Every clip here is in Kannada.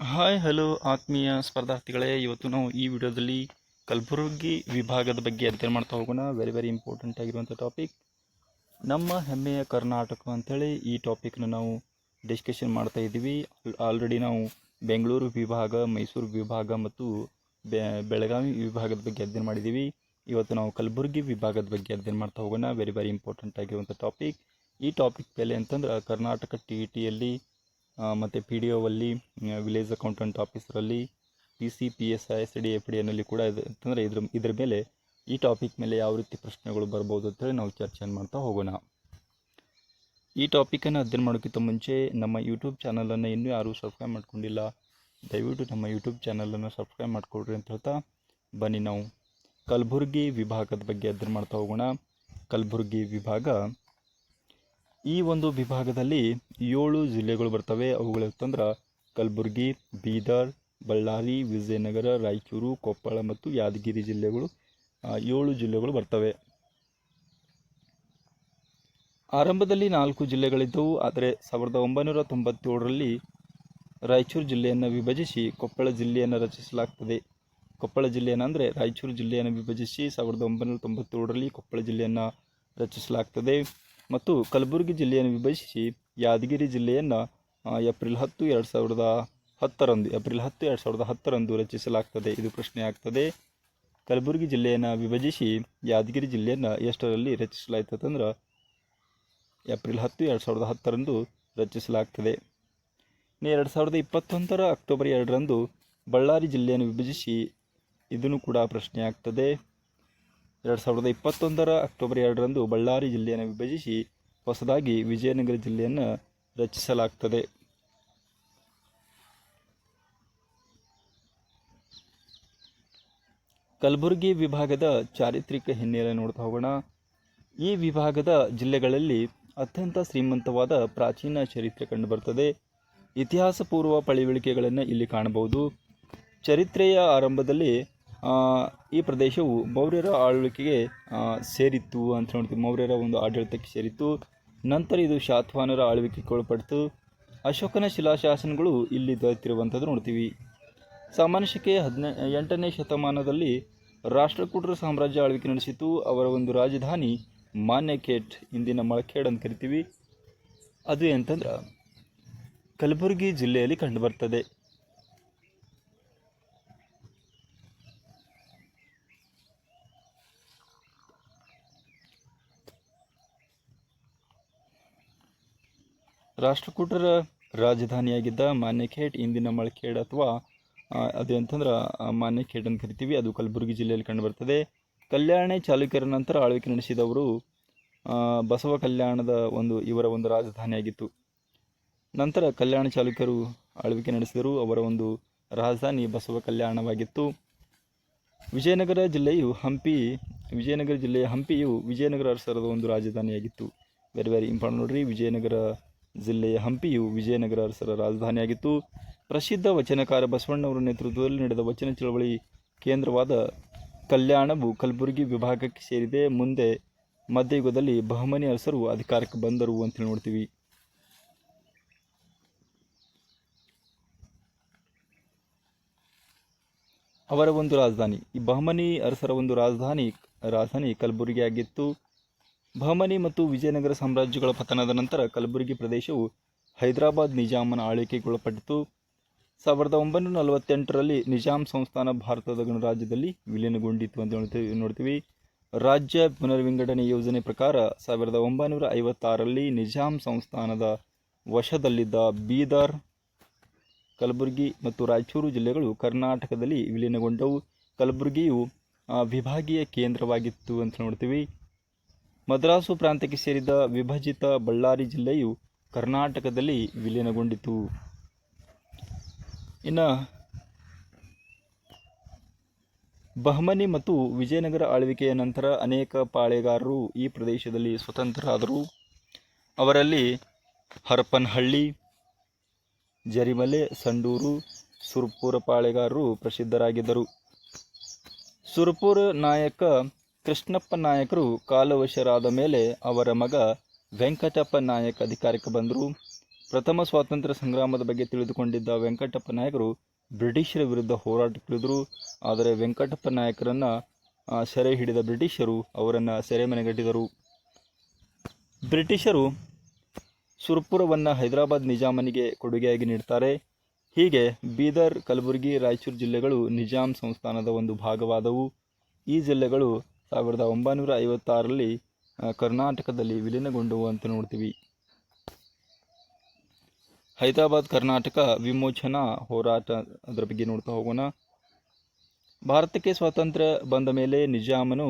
ಹಾಯ್, ಹಲೋ ಆತ್ಮೀಯ ಸ್ಪರ್ಧಾರ್ಥಿಗಳೇ. ಇವತ್ತು ನಾವು ಈ ವಿಡಿಯೋದಲ್ಲಿ ಕಲಬುರಗಿ ವಿಭಾಗದ ಬಗ್ಗೆ ಅಧ್ಯಯನ ಮಾಡ್ತಾ ಹೋಗೋಣ. ವೆರಿ ವೆರಿ ಇಂಪಾರ್ಟೆಂಟ್ ಆಗಿರುವಂಥ ಟಾಪಿಕ್ ನಮ್ಮ ಹೆಮ್ಮೆಯ ಕರ್ನಾಟಕ ಅಂಥೇಳಿ ಈ ಟಾಪಿಕ್ನ ನಾವು ಡಿಸ್ಕಷನ್ ಮಾಡ್ತಾ ಇದ್ದೀವಿ. ಆಲ್ರೆಡಿ ನಾವು ಬೆಂಗಳೂರು ವಿಭಾಗ, ಮೈಸೂರು ವಿಭಾಗ ಮತ್ತು ಬೆಳಗಾವಿ ವಿಭಾಗದ ಬಗ್ಗೆ ಅಧ್ಯಯನ ಮಾಡಿದ್ದೀವಿ. ಇವತ್ತು ನಾವು ಕಲಬುರಗಿ ವಿಭಾಗದ ಬಗ್ಗೆ ಅಧ್ಯಯನ ಮಾಡ್ತಾ ಹೋಗೋಣ. ವೆರಿ ವೆರಿ ಇಂಪಾರ್ಟೆಂಟ್ ಆಗಿರುವಂಥ ಟಾಪಿಕ್ ಈ ಟಾಪಿಕ್ ಮೇಲೆ ಅಂತಂದ್ರೆ ಕರ್ನಾಟಕ ಟಿ ಇ ಟಿಯಲ್ಲಿ ಮತ್ತು ಪಿ ಡಿ ಒಲ್ಲಿ village accountant ಆಫೀಸರಲ್ಲಿ P C P S I S D F D ಎನ್ನಲ್ಲಿ ಕೂಡ ಇದು. ಅಂತಂದರೆ ಇದ್ರ ಇದ್ರ ಮೇಲೆ ಈ ಟಾಪಿಕ್ ಮೇಲೆ ಯಾವ ರೀತಿ ಪ್ರಶ್ನೆಗಳು ಬರ್ಬೋದು ಅಂತೇಳಿ ನಾವು ಚರ್ಚೆಯನ್ನು ಮಾಡ್ತಾ ಹೋಗೋಣ. ಈ ಟಾಪಿಕನ್ನು ಅಧ್ಯಯನ ಮಾಡೋಕ್ಕಿಂತ ಮುಂಚೆ ನಮ್ಮ ಯೂಟ್ಯೂಬ್ ಚಾನಲನ್ನು ಇನ್ನೂ ಯಾರೂ ಸಬ್ಸ್ಕ್ರೈಬ್ ಮಾಡ್ಕೊಂಡಿಲ್ಲ, ದಯವಿಟ್ಟು ನಮ್ಮ ಯೂಟ್ಯೂಬ್ ಚಾನಲನ್ನು ಸಬ್ಸ್ಕ್ರೈಬ್ ಮಾಡಿಕೊಡ್ರಿ ಅಂತ ಹೇಳ್ತಾ ಬನ್ನಿ ನಾವು. ಕಲಬುರಗಿ ವಿಭಾಗದ ಬಗ್ಗೆ ಅಧ್ಯಯನ ಮಾಡ್ತಾ ಹೋಗೋಣ. ಕಲಬುರಗಿ ವಿಭಾಗ ಈ ಒಂದು ವಿಭಾಗದಲ್ಲಿ ಏಳು ಜಿಲ್ಲೆಗಳು ಬರ್ತವೆ. ಅವುಗಳು ಅಂತಂದ್ರೆ ಕಲಬುರಗಿ, ಬೀದರ್, ಬಳ್ಳಾರಿ, ವಿಜಯನಗರ, ರಾಯಚೂರು, ಕೊಪ್ಪಳ ಮತ್ತು ಯಾದಗಿರಿ ಜಿಲ್ಲೆಗಳು ಏಳು ಜಿಲ್ಲೆಗಳು ಬರ್ತವೆ. ಆರಂಭದಲ್ಲಿ ನಾಲ್ಕು ಜಿಲ್ಲೆಗಳಿದ್ದವು. ಆದರೆ ಸಾವಿರದ ಒಂಬೈನೂರ ತೊಂಬತ್ತೇಳರಲ್ಲಿ ರಾಯಚೂರು ಜಿಲ್ಲೆಯನ್ನು ವಿಭಜಿಸಿ ಕೊಪ್ಪಳ ಜಿಲ್ಲೆಯನ್ನು ರಚಿಸಲಾಗ್ತದೆ. ಕೊಪ್ಪಳ ಜಿಲ್ಲೆಯನ್ನು ಅಂದರೆ ರಾಯಚೂರು ಜಿಲ್ಲೆಯನ್ನು ವಿಭಜಿಸಿ ಸಾವಿರದ ಒಂಬೈನೂರ ತೊಂಬತ್ತೇಳರಲ್ಲಿ ಕೊಪ್ಪಳ ಜಿಲ್ಲೆಯನ್ನು ರಚಿಸಲಾಗ್ತದೆ. ಮತ್ತು ಕಲಬುರಗಿ ಜಿಲ್ಲೆಯನ್ನು ವಿಭಜಿಸಿ ಯಾದಗಿರಿ ಜಿಲ್ಲೆಯನ್ನು ಏಪ್ರಿಲ್ ಹತ್ತು, ಎರಡು ಸಾವಿರದ ಹತ್ತರಂದು, ಏಪ್ರಿಲ್ ಹತ್ತು, ಎರಡು ಸಾವಿರದ ಹತ್ತರಂದು ರಚಿಸಲಾಗ್ತದೆ. ಇದು ಪ್ರಶ್ನೆ ಆಗ್ತದೆ ಕಲಬುರಗಿ ಜಿಲ್ಲೆಯನ್ನು ವಿಭಜಿಸಿ ಯಾದಗಿರಿ ಜಿಲ್ಲೆಯನ್ನು ಎಷ್ಟರಲ್ಲಿ ರಚಿಸಲಾಯ್ತಂದ್ರೆ ಏಪ್ರಿಲ್ ಹತ್ತು, ಎರಡು ಸಾವಿರದ ಹತ್ತರಂದು ರಚಿಸಲಾಗ್ತದೆ. ಇನ್ನು ಎರಡು ಸಾವಿರದ ಇಪ್ಪತ್ತೊಂದರ ಅಕ್ಟೋಬರ್ ಎರಡರಂದು ಬಳ್ಳಾರಿ ಜಿಲ್ಲೆಯನ್ನು ವಿಭಜಿಸಿ ಇದನ್ನು ಕೂಡ ಪ್ರಶ್ನೆ ಆಗ್ತದೆ ಎರಡು ಸಾವಿರದ ಇಪ್ಪತ್ತೊಂದರ ಅಕ್ಟೋಬರ್ ಎರಡರಂದು ಬಳ್ಳಾರಿ ಜಿಲ್ಲೆಯನ್ನು ವಿಭಜಿಸಿ ಹೊಸದಾಗಿ ವಿಜಯನಗರ ಜಿಲ್ಲೆಯನ್ನು ರಚಿಸಲಾಗ್ತದೆ. ಕಲಬುರಗಿ ವಿಭಾಗದ ಚಾರಿತ್ರಿಕ ಹಿನ್ನೆಲೆ ನೋಡ್ತಾ ಹೋಗೋಣ. ಈ ವಿಭಾಗದ ಜಿಲ್ಲೆಗಳಲ್ಲಿ ಅತ್ಯಂತ ಶ್ರೀಮಂತವಾದ ಪ್ರಾಚೀನ ಚರಿತ್ರೆ ಕಂಡುಬರ್ತದೆ. ಇತಿಹಾಸಪೂರ್ವ ಪಳಿವಳಿಕೆಗಳನ್ನು ಇಲ್ಲಿ ಕಾಣಬಹುದು. ಚರಿತ್ರೆಯ ಆರಂಭದಲ್ಲಿ ಈ ಪ್ರದೇಶವು ಮೌರ್ಯರ ಆಳ್ವಿಕೆಗೆ ಸೇರಿತ್ತು ಅಂತ ನೋಡ್ತೀವಿ. ಮೌರ್ಯರ ಒಂದು ಆಡಳಿತಕ್ಕೆ ಸೇರಿತ್ತು. ನಂತರ ಇದು ಶಾತವಾಹನರ ಆಳ್ವಿಕೆಗೆ ಒಳಪಡ್ತು. ಅಶೋಕನ ಶಿಲಾಶಾಸನಗಳು ಇಲ್ಲಿ ದೊರೆತಿರುವಂಥದ್ದು ನೋಡ್ತೀವಿ. ಸಾಮಾನ್ಯ ಶಕೆ ಹದಿನ, ಎಂಟನೇ ಶತಮಾನದಲ್ಲಿ ರಾಷ್ಟ್ರಕೂಟರ ಸಾಮ್ರಾಜ್ಯ ಆಳ್ವಿಕೆ ನಡೆಸಿತು. ಅವರ ಒಂದು ರಾಜಧಾನಿ ಮಾನ್ಯಖೇಟ್ ಇಂದಿನ ಮಳಖೇಡ್ ಅಂತ ಕರಿತೀವಿ. ಅದು ಎಂತಂದ್ರೆ ಕಲಬುರಗಿ ಜಿಲ್ಲೆಯಲ್ಲಿ ಕಂಡುಬರ್ತದೆ. ರಾಷ್ಟ್ರಕೂಟರ ರಾಜಧಾನಿಯಾಗಿದ್ದ ಮಾನ್ಯಖೇಡ್, ಇಂದಿನ ಮಳಖೇಡ್ ಅಥವಾ ಅದೇ ಅಂತಂದ್ರೆ ಮಾನ್ಯಖೇಡ್ ಅಂತ ಕರಿತೀವಿ. ಅದು ಕಲಬುರಗಿ ಜಿಲ್ಲೆಯಲ್ಲಿ ಕಂಡುಬರ್ತದೆ. ಕಲ್ಯಾಣಿ ಚಾಲುಕ್ಯರ ನಂತರ ಆಳ್ವಿಕೆ ನಡೆಸಿದವರು ಬಸವ ಕಲ್ಯಾಣದ ಒಂದು, ಇವರ ಒಂದು ರಾಜಧಾನಿಯಾಗಿತ್ತು. ನಂತರ ಕಲ್ಯಾಣ ಚಾಲುಕ್ಯರು ಆಳ್ವಿಕೆ ನಡೆಸಿದರು. ಅವರ ಒಂದು ರಾಜಧಾನಿ ಬಸವ ಕಲ್ಯಾಣವಾಗಿತ್ತು. ವಿಜಯನಗರ ಜಿಲ್ಲೆಯು ಹಂಪಿ, ವಿಜಯನಗರ ಜಿಲ್ಲೆಯ ಹಂಪಿಯು ವಿಜಯನಗರ ಅರಸರದ ಒಂದು ರಾಜಧಾನಿಯಾಗಿತ್ತು. ವೆರಿ ವೆರಿ ಇಂಪಾರ್ಟೆಂಟ್ ನೋಡ್ರಿ. ವಿಜಯನಗರ ಜಿಲ್ಲೆಯ ಹಂಪಿಯು ವಿಜಯನಗರ ಅರಸರ ರಾಜಧಾನಿಯಾಗಿತ್ತು. ಪ್ರಸಿದ್ಧ ವಚನಕಾರ ಬಸವಣ್ಣವರ ನೇತೃತ್ವದಲ್ಲಿ ನಡೆದ ವಚನ ಚಳವಳಿ ಕೇಂದ್ರವಾದ ಕಲ್ಯಾಣವು ಕಲಬುರಗಿ ವಿಭಾಗಕ್ಕೆ ಸೇರಿದೆ. ಮುಂದೆ ಮಧ್ಯಯುಗದಲ್ಲಿ ಬಹಮನಿ ಅರಸರು ಅಧಿಕಾರಕ್ಕೆ ಬಂದರು ಅಂತ ನೋಡ್ತೀವಿ. ಅವರ ಒಂದು ರಾಜಧಾನಿ. ಈ ಬಹಮನಿ ಅರಸರ ಒಂದು ರಾಜಧಾನಿ ರಾಜಧಾನಿ ಕಲಬುರಗಿ ಬಹಮನಿ ಮತ್ತು ವಿಜಯನಗರ ಸಾಮ್ರಾಜ್ಯಗಳ ಪತನದ ನಂತರ ಕಲಬುರಗಿ ಪ್ರದೇಶವು ಹೈದರಾಬಾದ್ ನಿಜಾಮನ ಆಳ್ವಿಕೆಗೊಳಪಟ್ಟಿತು. ಸಾವಿರದ ಒಂಬೈನೂರ ನಲವತ್ತೆಂಟರಲ್ಲಿ ನಿಜಾಮ್ ಸಂಸ್ಥಾನ ಭಾರತದ ಗಣರಾಜ್ಯದಲ್ಲಿ ವಿಲೀನಗೊಂಡಿತು ಅಂತ ನೋಡ್ತೀವಿ ನೋಡ್ತೀವಿ. ರಾಜ್ಯ ಪುನರ್ವಿಂಗಡಣೆ ಯೋಜನೆ ಪ್ರಕಾರ ಸಾವಿರದ ಒಂಬೈನೂರ ಐವತ್ತಾರರಲ್ಲಿ ನಿಜಾಮ್ ಸಂಸ್ಥಾನದ ವಶದಲ್ಲಿದ್ದ ಬೀದರ್, ಕಲಬುರಗಿ ಮತ್ತು ರಾಯಚೂರು ಜಿಲ್ಲೆಗಳು ಕರ್ನಾಟಕದಲ್ಲಿ ವಿಲೀನಗೊಂಡವು. ಕಲಬುರಗಿಯು ವಿಭಾಗೀಯ ಕೇಂದ್ರವಾಗಿತ್ತು ಅಂತ ನೋಡ್ತೀವಿ. ಮದ್ರಾಸು ಪ್ರಾಂತ್ಯಕ್ಕೆ ಸೇರಿದ ವಿಭಜಿತ ಬಳ್ಳಾರಿ ಜಿಲ್ಲೆಯು ಕರ್ನಾಟಕದಲ್ಲಿ ವಿಲೀನಗೊಂಡಿತು. ಇನ್ನು ಬಹಮನಿ ಮತ್ತು ವಿಜಯನಗರ ಆಳ್ವಿಕೆಯ ನಂತರ ಅನೇಕ ಪಾಳೆಗಾರರು ಈ ಪ್ರದೇಶದಲ್ಲಿ ಸ್ವತಂತ್ರರಾದರು. ಅವರಲ್ಲಿ ಹರಪನಹಳ್ಳಿ, ಜರಿಮಲೆ, ಸಂಡೂರು, ಸುರ್ಪುರ ಪಾಳೆಗಾರರು ಪ್ರಸಿದ್ಧರಾಗಿದ್ದರು. ಸುರ್ಪುರ ನಾಯಕ ಕೃಷ್ಣಪ್ಪ ನಾಯಕರು ಕಾಲವಶರಾದ ಮೇಲೆ ಅವರ ಮಗ ವೆಂಕಟಪ್ಪ ನಾಯಕ್ ಅಧಿಕಾರಕ್ಕೆ ಬಂದರು. ಪ್ರಥಮ ಸ್ವಾತಂತ್ರ್ಯ ಸಂಗ್ರಾಮದ ಬಗ್ಗೆ ತಿಳಿದುಕೊಂಡಿದ್ದ ವೆಂಕಟಪ್ಪ ನಾಯಕರು ಬ್ರಿಟಿಷರ ವಿರುದ್ಧ ಹೋರಾಟಕ್ಕಿಳಿದರು ಆದರೆ ವೆಂಕಟಪ್ಪ ನಾಯಕರನ್ನು ಸೆರೆ ಹಿಡಿದ ಬ್ರಿಟಿಷರು ಅವರನ್ನು ಸೆರೆಮನೆಗಟ್ಟಿದರು. ಬ್ರಿಟಿಷರು ಸುರ್ಪುರವನ್ನು ಹೈದರಾಬಾದ್ ನಿಜಾಮನಿಗೆ ಕೊಡುಗೆಯಾಗಿ ನೀಡ್ತಾರೆ. ಹೀಗೆ ಬೀದರ್, ಕಲಬುರಗಿ, ರಾಯಚೂರು ಜಿಲ್ಲೆಗಳು ನಿಜಾಂ ಸಂಸ್ಥಾನದ ಒಂದು ಭಾಗವಾದವು. ಈ ಜಿಲ್ಲೆಗಳು ಸಾವಿರದ ಒಂಬೈನೂರ ಐವತ್ತಾರರಲ್ಲಿ ಕರ್ನಾಟಕದಲ್ಲಿ ವಿಲೀನಗೊಂಡವು ಅಂತ ನೋಡ್ತೀವಿ. ಹೈದರಾಬಾದ್ ಕರ್ನಾಟಕ ವಿಮೋಚನಾ ಹೋರಾಟ ಅದರ ಬಗ್ಗೆ ನೋಡ್ತಾ ಹೋಗೋಣ. ಭಾರತಕ್ಕೆ ಸ್ವಾತಂತ್ರ್ಯ ಬಂದ ಮೇಲೆ ನಿಜಾಮನು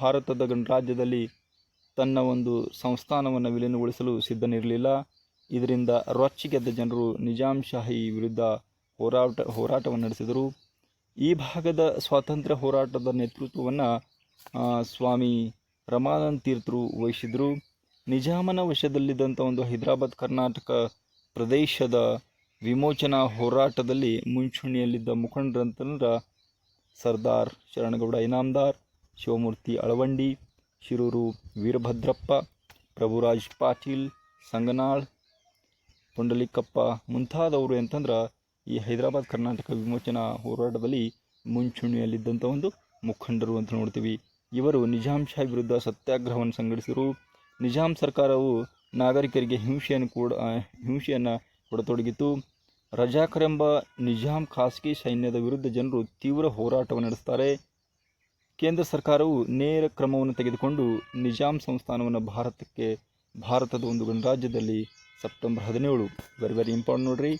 ಭಾರತದ ಗಣರಾಜ್ಯದಲ್ಲಿ ತನ್ನ ಒಂದು ಸಂಸ್ಥಾನವನ್ನು ವಿಲೀನಗೊಳಿಸಲು ಸಿದ್ಧನಿರಲಿಲ್ಲ. ಇದರಿಂದ ರೊಚ್ಚಿಗೆದ್ದ ಜನರು ನಿಜಾಂ ಶಾಹಿ ವಿರುದ್ಧ ಹೋರಾಟ, ಹೋರಾಟವನ್ನು ನಡೆಸಿದರು. ಈ ಭಾಗದ ಸ್ವಾತಂತ್ರ್ಯ ಹೋರಾಟದ ನೇತೃತ್ವವನ್ನು ಸ್ವಾಮಿ ರಮಾನಂದ ತೀರ್ಥರು ವಹಿಸಿದರು. ನಿಜಾಮನ ವಶದಲ್ಲಿದ್ದಂಥ ಒಂದು ಹೈದರಾಬಾದ್ ಕರ್ನಾಟಕ ಪ್ರದೇಶದ ವಿಮೋಚನಾ ಹೋರಾಟದಲ್ಲಿ ಮುಂಚೂಣಿಯಲ್ಲಿದ್ದ ಮುಖಂಡರಂತಂದ್ರೆ ಸರ್ದಾರ್ ಶರಣಗೌಡ ಇನಾಮ್ದಾರ್, ಶಿವಮೂರ್ತಿ ಅಳವಂಡಿ, ಶಿರೂರು ವೀರಭದ್ರಪ್ಪ, ಪ್ರಭುರಾಜ್ ಪಾಟೀಲ್, ಸಂಗನಾಳ್, ಪುಂಡಲಿಕಪ್ಪ ಮುಂತಾದವರು ಅಂತಂದ್ರೆ ಈ ಹೈದರಾಬಾದ್ ಕರ್ನಾಟಕ ವಿಮೋಚನಾ ಹೋರಾಟದಲ್ಲಿ ಮುಂಚೂಣಿಯಲ್ಲಿದ್ದಂಥ ಒಂದು ಮುಖಂಡರು ಅಂತ ನೋಡ್ತೀವಿ. ಇವರು ನಿಜಾಮ್ ಶಾಹಿ ವಿರುದ್ಧ ಸತ್ಯಾಗ್ರಹವನ್ನು ಸಂಘಟಿಸಿದರು. ನಿಜಾಂ ಸರ್ಕಾರವು ನಾಗರಿಕರಿಗೆ ಹಿಂಸೆಯನ್ನು ಕೂಡ ಹಿಂಸೆಯನ್ನು ಕೊಡತೊಡಗಿತು ರಜಾಕರ್ ಎಂಬ ನಿಜಾಂ ಖಾಸಗಿ ಸೈನ್ಯದ ವಿರುದ್ಧ ಜನರು ತೀವ್ರ ಹೋರಾಟವನ್ನು ನಡೆಸ್ತಾರೆ ಕೇಂದ್ರ ಸರ್ಕಾರವು ನೇರ ಕ್ರಮವನ್ನು ತೆಗೆದುಕೊಂಡು ನಿಜಾಂ ಸಂಸ್ಥಾನವನ್ನು ಭಾರತಕ್ಕೆ, ಭಾರತದ ಒಂದು ಗಣರಾಜ್ಯದಲ್ಲಿ ಸೆಪ್ಟೆಂಬರ್ ಹದಿನೇಳು ವೆರಿ ವೆರಿ ಇಂಪಾರ್ಟೆಂಟ್ ನೋಡ್ರಿ.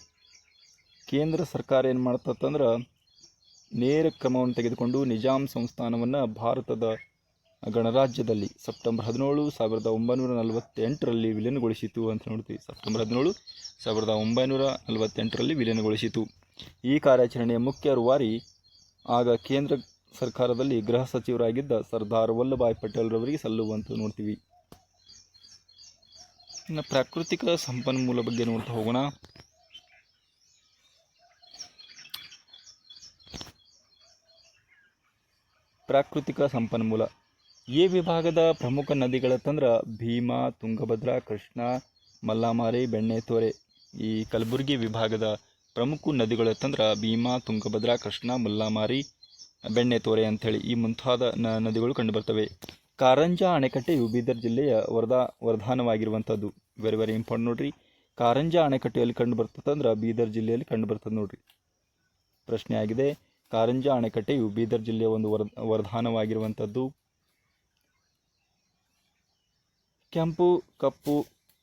ಕೇಂದ್ರ ಸರ್ಕಾರ ಏನು ಮಾಡ್ತಂದ್ರೆ ನೇರ ಕ್ರಮವನ್ನು ತೆಗೆದುಕೊಂಡು ನಿಜಾಂ ಸಂಸ್ಥಾನವನ್ನು ಭಾರತದ ಗಣರಾಜ್ಯದಲ್ಲಿ ಸೆಪ್ಟೆಂಬರ್ ಹದಿನೇಳು ಸಾವಿರದ ಒಂಬೈನೂರ ನಲವತ್ತೆಂಟರಲ್ಲಿ ವಿಲೀನಗೊಳಿಸಿತು ಅಂತ ನೋಡ್ತೀವಿ. ಸೆಪ್ಟೆಂಬರ್ ಹದಿನೇಳು ಸಾವಿರದ ಒಂಬೈನೂರ ನಲವತ್ತೆಂಟರಲ್ಲಿ ವಿಲೀನಗೊಳಿಸಿತು. ಈ ಕಾರ್ಯಾಚರಣೆಯ ಮುಖ್ಯ ರೂವಾರಿ ಆಗ ಕೇಂದ್ರ ಸರ್ಕಾರದಲ್ಲಿ ಗೃಹ ಸಚಿವರಾಗಿದ್ದ ಸರ್ದಾರ್ ವಲ್ಲಭಾಯ್ ಪಟೇಲ್ರವರಿಗೆ ಸಲ್ಲುವಂತ ನೋಡ್ತೀವಿ. ಇನ್ನು ಪ್ರಾಕೃತಿಕ ಸಂಪನ್ಮೂಲ ಬಗ್ಗೆ ನೋಡ್ತಾ ಹೋಗೋಣ. ಪ್ರಾಕೃತಿಕ ಸಂಪನ್ಮೂಲ. ಈ ವಿಭಾಗದ ಪ್ರಮುಖ ನದಿಗಳತ್ತಂದ್ರೆ ಭೀಮಾ, ತುಂಗಭದ್ರಾ, ಕೃಷ್ಣ, ಮಲ್ಲಾಮಾರಿ ಬೆಣ್ಣೆತೋರೆ ಈ ಕಲಬುರಗಿ ವಿಭಾಗದ ಪ್ರಮುಖ ನದಿಗಳತ್ತಂದ್ರೆ ಭೀಮಾ, ತುಂಗಭದ್ರಾ, ಕೃಷ್ಣ, ಮಲ್ಲಾಮಾರಿ ಬೆಣ್ಣೆತೋರೆ ಅಂಥೇಳಿ ಈ ಮುಂತಾದ ನ ನದಿಗಳು ಕಂಡುಬರ್ತವೆ. ಕಾರಂಜ ಅಣೆಕಟ್ಟೆಯು ಬೀದರ್ ಜಿಲ್ಲೆಯ ವರದಾ ವರದಾನವಾಗಿರುವಂಥದ್ದು ವೆರಿ ವೆರಿ ಇಂಪಾರ್ಟೆಂಟ್ ನೋಡ್ರಿ. ಕಾರಂಜ ಅಣೆಕಟ್ಟೆಯಲ್ಲಿ ಕಂಡು ಬರ್ತದಂದ್ರೆ ಬೀದರ್ ಜಿಲ್ಲೆಯಲ್ಲಿ ಕಂಡು ಬರ್ತದೆ ನೋಡ್ರಿ. ಪ್ರಶ್ನೆ ಆಗಿದೆ. ಕಾರಂಜ ಅಣೆಕಟ್ಟೆಯು ಬೀದರ್ ಜಿಲ್ಲೆಯ ಒಂದು ವರ ವರದಾನವಾಗಿರುವಂಥದ್ದು ಕೆಂಪು, ಕಪ್ಪು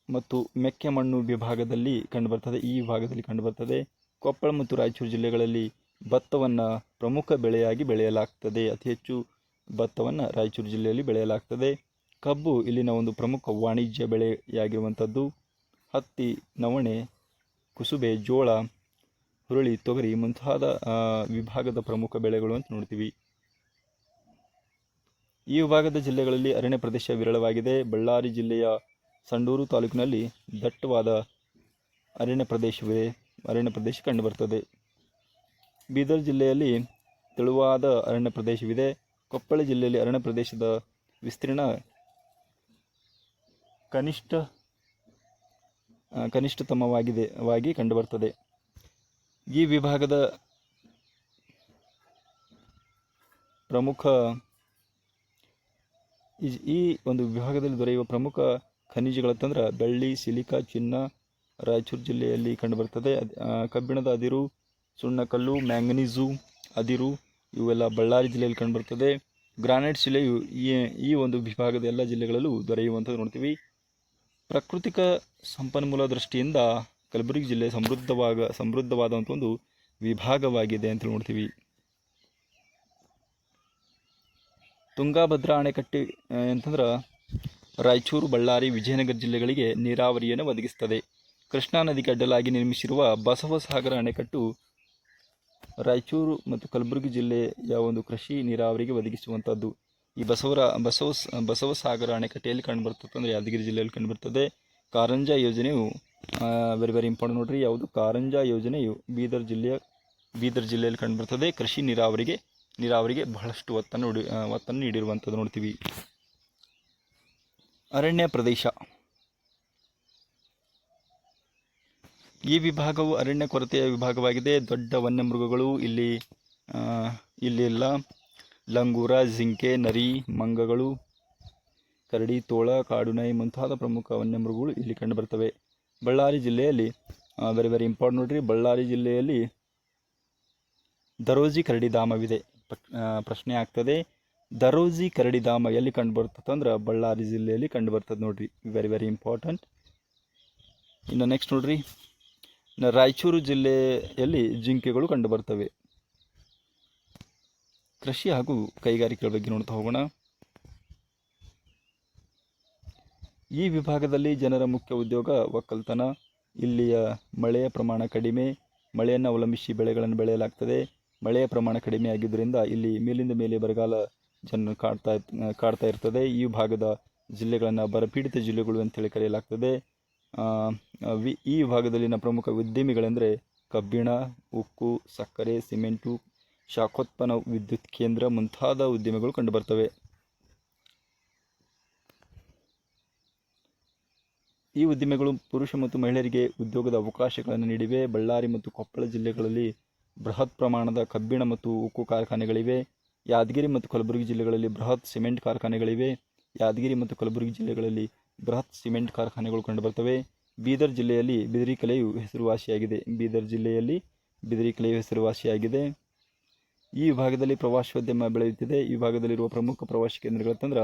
ಮತ್ತು ಮೆಕ್ಕೆ ಮಣ್ಣು ವಿಭಾಗದಲ್ಲಿ ಕಂಡುಬರ್ತದೆ. ಈ ವಿಭಾಗದಲ್ಲಿ ಕಂಡುಬರ್ತದೆ. ಕೊಪ್ಪಳ ಮತ್ತು ರಾಯಚೂರು ಜಿಲ್ಲೆಗಳಲ್ಲಿ ಭತ್ತವನ್ನು ಪ್ರಮುಖ ಬೆಳೆಯಾಗಿ ಬೆಳೆಯಲಾಗ್ತದೆ. ಅತಿ ಹೆಚ್ಚು ಭತ್ತವನ್ನು ರಾಯಚೂರು ಜಿಲ್ಲೆಯಲ್ಲಿ ಬೆಳೆಯಲಾಗ್ತದೆ. ಕಬ್ಬು ಇಲ್ಲಿನ ಒಂದು ಪ್ರಮುಖ ವಾಣಿಜ್ಯ ಬೆಳೆಯಾಗಿರುವಂಥದ್ದು. ಹತ್ತಿ, ನವಣೆ, ಕುಸುಬೆ, ಜೋಳ ಹುರುಳಿ, ತೊಗರಿ ಮುಂತಾದ ವಿಭಾಗದ ಪ್ರಮುಖ ಬೆಳೆಗಳು ಅಂತ ನೋಡ್ತೀವಿ. ಈ ವಿಭಾಗದ ಜಿಲ್ಲೆಗಳಲ್ಲಿ ಅರಣ್ಯ ಪ್ರದೇಶ ವಿರಳವಾಗಿದೆ. ಬಳ್ಳಾರಿ ಜಿಲ್ಲೆಯ ಸಂಡೂರು ತಾಲೂಕಿನಲ್ಲಿ ದಟ್ಟವಾದ ಅರಣ್ಯ ಪ್ರದೇಶವಿದೆ ಅರಣ್ಯ ಪ್ರದೇಶ ಕಂಡುಬರ್ತದೆ. ಬೀದರ್ ಜಿಲ್ಲೆಯಲ್ಲಿ ತೆಳುವಾದ ಅರಣ್ಯ ಪ್ರದೇಶವಿದೆ. ಕೊಪ್ಪಳ ಜಿಲ್ಲೆಯಲ್ಲಿ ಅರಣ್ಯ ಪ್ರದೇಶದ ವಿಸ್ತೀರ್ಣ ಕನಿಷ್ಠ ಕನಿಷ್ಠತಮವಾಗಿದೆ, ವಾಗಿ ಕಂಡುಬರ್ತದೆ. ಈ ವಿಭಾಗದ ಪ್ರಮುಖ ಈ- ಒಂದು ವಿಭಾಗದಲ್ಲಿ ದೊರೆಯುವ ಪ್ರಮುಖ ಖನಿಜಗಳಂತಂದ್ರೆ ಬೆಳ್ಳಿ, ಸಿಲಿಕಾ, ಚಿನ್ನ, ರಾಯಚೂರು ಜಿಲ್ಲೆಯಲ್ಲಿ ಕಂಡುಬರ್ತದೆ. ಕಬ್ಬಿಣದ ಅದಿರು, ಸುಣ್ಣಕಲ್ಲು, ಮ್ಯಾಂಗನೀಸು ಅದಿರು, ಇವೆಲ್ಲ ಬಳ್ಳಾರಿ ಜಿಲ್ಲೆಯಲ್ಲಿ ಕಂಡುಬರ್ತದೆ. ಗ್ರಾನೈಟ್ ಶಿಲೆಯು ಈ ಈ ಒಂದು ವಿಭಾಗದ ಎಲ್ಲ ಜಿಲ್ಲೆಗಳಲ್ಲೂ ದೊರೆಯುವಂಥದ್ದು ನೋಡ್ತೀವಿ. ಪ್ರಾಕೃತಿಕ ಸಂಪನ್ಮೂಲ ದೃಷ್ಟಿಯಿಂದ ಕಲಬುರಗಿ ಜಿಲ್ಲೆ ಸಮೃದ್ಧವಾಗ ಸಮೃದ್ಧವಾದಂಥ ಒಂದು ವಿಭಾಗವಾಗಿದೆ ಅಂತ ನೋಡ್ತೀವಿ. ತುಂಗಾಭದ್ರಾ ಅಣೆಕಟ್ಟೆ ಅಂತಂದ್ರೆ ರಾಯಚೂರು, ಬಳ್ಳಾರಿ, ವಿಜಯನಗರ ಜಿಲ್ಲೆಗಳಿಗೆ ನೀರಾವರಿಯನ್ನು ಒದಗಿಸ್ತದೆ. ಕೃಷ್ಣಾ ನದಿಗೆ ಅಡ್ಡಲಾಗಿ ನಿರ್ಮಿಸಿರುವ ಬಸವಸಾಗರ ಅಣೆಕಟ್ಟು ರಾಯಚೂರು ಮತ್ತು ಕಲಬುರಗಿ ಜಿಲ್ಲೆಯ ಒಂದು ಕೃಷಿ ನೀರಾವರಿಗೆ ಒದಗಿಸುವಂಥದ್ದು ಈ ಬಸವರ, ಬಸವ ಬಸವಸಾಗರ ಅಣೆಕಟ್ಟೆಯಲ್ಲಿ ಕಂಡುಬರ್ತದೆ ಅಂದರೆ ಯಾದಗಿರಿ ಜಿಲ್ಲೆಯಲ್ಲಿ ಕಂಡುಬರ್ತದೆ. ಕಾರಂಜ ಯೋಜನೆಯು ವೆರಿ ವೆರಿ ಇಂಪಾರ್ಟೆಂಟ್ ನೋಡ್ರಿ ಯಾವುದು? ಕಾರಂಜ ಯೋಜನೆ ಬೀದರ್ ಜಿಲ್ಲೆಯ ಬೀದರ್ ಜಿಲ್ಲೆಯಲ್ಲಿ ಕಂಡುಬರ್ತದೆ. ಕೃಷಿ ನೀರಾವರಿಗೆ ನೀರಾವರಿಗೆ ಬಹಳಷ್ಟು ಒತ್ತನ್ನು ಒತ್ತನ್ನು ನೀಡಿರುವಂಥದ್ದು ನೋಡ್ತೀವಿ. ಅರಣ್ಯ ಪ್ರದೇಶ. ಈ ವಿಭಾಗವು ಅರಣ್ಯ ಕೊರತೆಯ ವಿಭಾಗವಾಗಿದೆ. ದೊಡ್ಡ ವನ್ಯಮೃಗಗಳು ಇಲ್ಲಿ ಆ, ಇಲ್ಲಿ ಇಲ್ಲ. ಲಂಗೂರ ಜಿಂಕೆ ನರಿ ಮಂಗಗಳು ಕರಡಿ ತೋಳ ಕಾಡುನೈ ಮುಂತಾದ ಪ್ರಮುಖ ವನ್ಯಮೃಗಗಳು ಇಲ್ಲಿ ಕಂಡುಬರ್ತವೆ. ಬಳ್ಳಾರಿ ಜಿಲ್ಲೆಯಲ್ಲಿ ವೆರಿ ವೆರಿ ಇಂಪಾರ್ಟೆಂಟ್ ನೋಡ್ರಿ. ಬಳ್ಳಾರಿ ಜಿಲ್ಲೆಯಲ್ಲಿ ದರೋಜಿ ಕರಡಿ ಧಾಮವಿದೆ. ಪ್ರಶ್ನೆ ಆಗ್ತದೆ. ದರೋಜಿ ಕರಡಿ ಧಾಮ ಎಲ್ಲಿ ಕಂಡು ಬರ್ತದೆ ಅಂದ್ರೆ ಬಳ್ಳಾರಿ ಜಿಲ್ಲೆಯಲ್ಲಿ ಕಂಡು ಬರ್ತದೆ ನೋಡ್ರಿ. ವೆರಿ ವೆರಿ ಇಂಪಾರ್ಟೆಂಟ್ ಇನ್ನು ನೆಕ್ಸ್ಟ್ ನೋಡ್ರಿ. ರಾಯಚೂರು ಜಿಲ್ಲೆಯಲ್ಲಿ ಜಿಂಕೆಗಳು ಕಂಡು ಬರ್ತವೆ ಕೃಷಿ ಹಾಗೂ ಕೈಗಾರಿಕೆಗಳ ಬಗ್ಗೆ ನೋಡ್ತಾ ಹೋಗೋಣ. ಈ ವಿಭಾಗದಲ್ಲಿ ಜನರ ಮುಖ್ಯ ಉದ್ಯೋಗ ಒಕ್ಕಲ್ತನ. ಇಲ್ಲಿಯ ಮಳೆಯ ಪ್ರಮಾಣ ಕಡಿಮೆ. ಮಳೆಯನ್ನು ಅವಲಂಬಿಸಿ ಬೆಳೆಗಳನ್ನು ಬೆಳೆಯಲಾಗ್ತದೆ. ಮಳೆಯ ಪ್ರಮಾಣ ಕಡಿಮೆ ಆಗಿದ್ದರಿಂದ ಇಲ್ಲಿ ಮೇಲಿಂದ ಮೇಲೆ ಬರಗಾಲ ಜನರು ಕಾಡ್ತಾ ಕಾಡ್ತಾ ಇರ್ತದೆ. ಈ ಭಾಗದ ಜಿಲ್ಲೆಗಳನ್ನು ಬರಪೀಡಿತ ಜಿಲ್ಲೆಗಳು ಅಂತೇಳಿ ಕರೆಯಲಾಗ್ತದೆ. ವಿ, ಈ ವಿಭಾಗದಲ್ಲಿನ ಪ್ರಮುಖ ಉದ್ಯಮಿಗಳೆಂದರೆ ಕಬ್ಬಿಣ, ಉಕ್ಕು, ಸಕ್ಕರೆ, ಸಿಮೆಂಟು ಶಾಖೋತ್ಪನ್ನ ವಿದ್ಯುತ್ ಕೇಂದ್ರ ಮುಂತಾದ ಉದ್ಯಮಗಳು ಕಂಡುಬರ್ತವೆ ಈ ಉದ್ದಿಮೆಗಳು ಪುರುಷ ಮತ್ತು ಮಹಿಳೆಯರಿಗೆ ಉದ್ಯೋಗದ ಅವಕಾಶಗಳನ್ನು ನೀಡಿವೆ. ಬಳ್ಳಾರಿ ಮತ್ತು ಕೊಪ್ಪಳ ಜಿಲ್ಲೆಗಳಲ್ಲಿ ಬೃಹತ್ ಪ್ರಮಾಣದ ಕಬ್ಬಿಣ ಮತ್ತು ಉಕ್ಕು ಕಾರ್ಖಾನೆಗಳಿವೆ. ಯಾದಗಿರಿ ಮತ್ತು ಕಲಬುರಗಿ ಜಿಲ್ಲೆಗಳಲ್ಲಿ ಬೃಹತ್ ಸಿಮೆಂಟ್ ಕಾರ್ಖಾನೆಗಳಿವೆ. ಯಾದಗಿರಿ ಮತ್ತು ಕಲಬುರಗಿ ಜಿಲ್ಲೆಗಳಲ್ಲಿ ಬೃಹತ್ ಸಿಮೆಂಟ್ ಕಾರ್ಖಾನೆಗಳು ಕಂಡುಬರ್ತವೆ ಬೀದರ್ ಜಿಲ್ಲೆಯಲ್ಲಿ ಬಿದಿರಿ ಕಲೆಯು ಹೆಸರುವಾಸಿಯಾಗಿದೆ. ಬೀದರ್ ಜಿಲ್ಲೆಯಲ್ಲಿ ಬಿದಿರಿ ಕಲೆಯು ಹೆಸರುವಾಸಿಯಾಗಿದೆ. ಈ ವಿಭಾಗದಲ್ಲಿ ಪ್ರವಾಸೋದ್ಯಮ ಬೆಳೆಯುತ್ತಿದೆ. ಈ ವಿಭಾಗದಲ್ಲಿರುವ ಪ್ರಮುಖ ಪ್ರವಾಸಿ ಕೇಂದ್ರಗಳಂತಂದ್ರೆ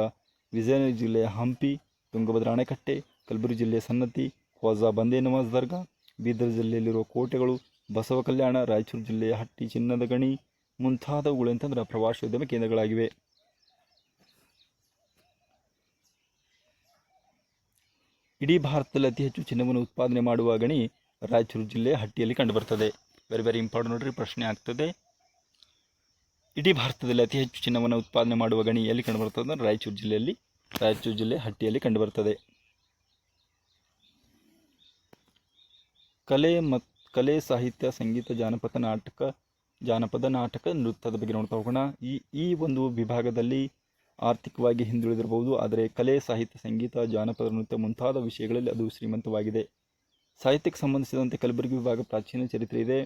ವಿಜಯನಗರ ಜಿಲ್ಲೆಯ ಹಂಪಿ, ತುಂಗಭದ್ರಾ ಅಣೆಕಟ್ಟೆ ಕಲಬುರಗಿ ಜಿಲ್ಲೆಯ ಸನ್ನತಿ ಹೊಸ ಬಂದೇ ನವಾಜ್ ದರ್ಗಾ, ಬೀದರ್ ಜಿಲ್ಲೆಯಲ್ಲಿರುವ ಕೋಟೆಗಳು, ಬಸವ ಕಲ್ಯಾಣ, ರಾಯಚೂರು ಜಿಲ್ಲೆಯ ಹಟ್ಟಿ ಚಿನ್ನದ ಗಣಿ ಮುಂತಾದವುಗಳು ಅಂತಂದ್ರೆ ಪ್ರವಾಸೋದ್ಯಮ ಕೇಂದ್ರಗಳಾಗಿವೆ. ಇಡೀ ಭಾರತದಲ್ಲಿ ಅತಿ ಹೆಚ್ಚು ಚಿನ್ನವನ್ನು ಉತ್ಪಾದನೆ ಮಾಡುವ ಗಣಿ ರಾಯಚೂರು ಜಿಲ್ಲೆಯ ಹಟ್ಟಿಯಲ್ಲಿ ಕಂಡುಬರ್ತದೆ ವೆರಿ ವೆರಿ ಇಂಪಾರ್ಟೆಂಟ್ ನೋಡ್ರಿ, ಪ್ರಶ್ನೆ ಆಗ್ತದೆ. ಇಡೀ ಭಾರತದಲ್ಲಿ ಅತಿ ಹೆಚ್ಚು ಚಿನ್ನವನ್ನು ಉತ್ಪಾದನೆ ಮಾಡುವ ಗಣಿ ಎಲ್ಲಿ ಅಂದ್ರೆ ರಾಯಚೂರು ಜಿಲ್ಲೆಯಲ್ಲಿ, ರಾಯಚೂರು ಜಿಲ್ಲೆ ಹಟ್ಟಿಯಲ್ಲಿ ಕಂಡುಬರ್ತದೆ ಕಲೆ ಮತ್ತು ಕಲೆ ಸಾಹಿತ್ಯ, ಸಂಗೀತ, ಜಾನಪದ ನಾಟಕ ಜಾನಪದ ನಾಟಕ, ನೃತ್ಯದ ಬಗ್ಗೆ ನೋಡ್ತಾ ಹೋಗೋಣ. ಈ ಈ ಒಂದು ವಿಭಾಗದಲ್ಲಿ ಆರ್ಥಿಕವಾಗಿ ಹಿಂದುಳಿದಿರಬಹುದು, ಆದರೆ ಕಲೆ, ಸಾಹಿತ್ಯ, ಸಂಗೀತ, ಜಾನಪದ, ನೃತ್ಯ ಮುಂತಾದ ವಿಷಯಗಳಲ್ಲಿ ಅದು ಶ್ರೀಮಂತವಾಗಿದೆ. ಸಾಹಿತ್ಯಕ್ಕೆ ಸಂಬಂಧಿಸಿದಂತೆ ಕಲಬುರಗಿ ವಿಭಾಗ ಪ್ರಾಚೀನ ಚರಿತ್ರೆ ಇದೆ.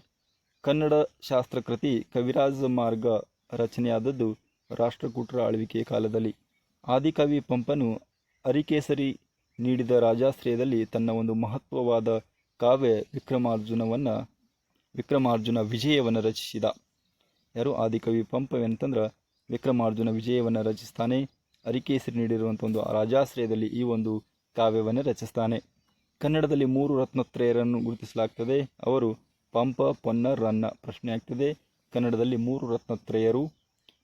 ಕನ್ನಡ ಶಾಸ್ತ್ರಕೃತಿ ಕವಿರಾಜ ಮಾರ್ಗ ರಚನೆಯಾದದ್ದು ರಾಷ್ಟ್ರಕೂಟರ ಆಳ್ವಿಕೆಯ ಕಾಲದಲ್ಲಿ. ಆದಿಕವಿ ಪಂಪನು ಅರಿಕೇಸರಿ ನೀಡಿದ ರಾಜಾಶ್ರಯದಲ್ಲಿ ತನ್ನ ಒಂದು ಮಹತ್ವವಾದ ಕಾವ್ಯ ವಿಕ್ರಮಾರ್ಜುನವನ್ನು ವಿಕ್ರಮಾರ್ಜುನ ವಿಜಯವನ್ನು ರಚಿಸಿದ. ಯಾರು? ಆದಿಕವಿ ಪಂಪ ಪಂಪವೆಂತಂದ್ರೆ ವಿಕ್ರಮಾರ್ಜುನ ವಿಜಯವನ್ನು ರಚಿಸ್ತಾನೆ. ಅರಿಕೇಸರಿ ನೀಡಿರುವಂಥ ಒಂದು ರಾಜಾಶ್ರಯದಲ್ಲಿ ಈ ಒಂದು ಕಾವ್ಯವನ್ನು ರಚಿಸ್ತಾನೆ. ಕನ್ನಡದಲ್ಲಿ ಮೂರು ರತ್ನತ್ರಯರನ್ನು ಗುರುತಿಸಲಾಗ್ತದೆ. ಅವರು ಪಂಪ, ಪೊನ್ನ, ರನ್ನ ಪ್ರಶ್ನೆ ಆಗ್ತದೆ. ಕನ್ನಡದಲ್ಲಿ ಮೂರು ರತ್ನತ್ರಯರು,